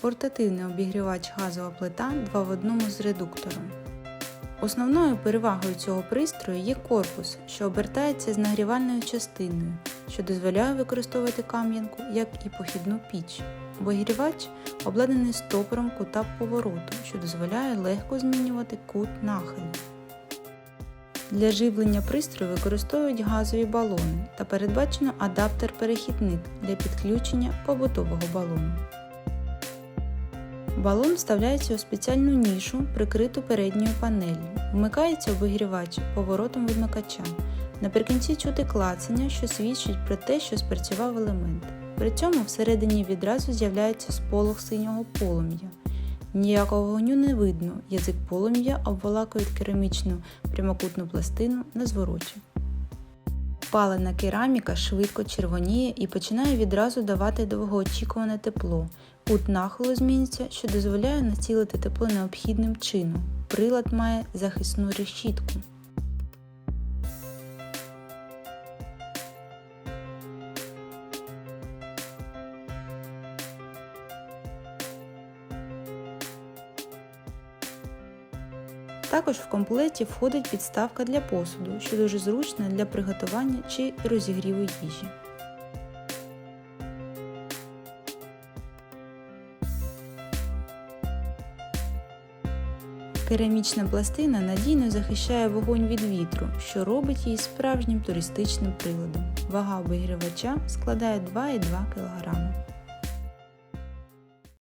портативний обігрівач газова плита 2 в 1 з редуктором. Основною перевагою цього пристрою є корпус, що обертається з нагрівальною частиною, що дозволяє використовувати кам'янку як і похідну піч. Обігрівач обладнаний стопором кута повороту, що дозволяє легко змінювати кут нахилу. Для живлення пристрою використовують газові балони та передбачено адаптер-перехідник для підключення побутового балону. Балон вставляється у спеціальну нішу, прикриту передньою панеллю. Вмикається обігрівач поворотом вимикача. Наприкінці чути клацання, що свідчить про те, що спрацював елемент. При цьому всередині відразу з'являється сполох синього полум'я. Ніякого вогню не видно, язик полум'я обволакує керамічну прямокутну пластину на звороті. Палена кераміка швидко червоніє і починає відразу давати довгоочікуване тепло. Кут нахилу зміниться, що дозволяє націлити тепло необхідним чином. Прилад має захисну решітку. Також в комплекті входить підставка для посуду, що дуже зручна для приготування чи розігріву їжі. Керамічна пластина надійно захищає вогонь від вітру, що робить її справжнім туристичним приладом. Вага обігрівача складає 2,2 кг.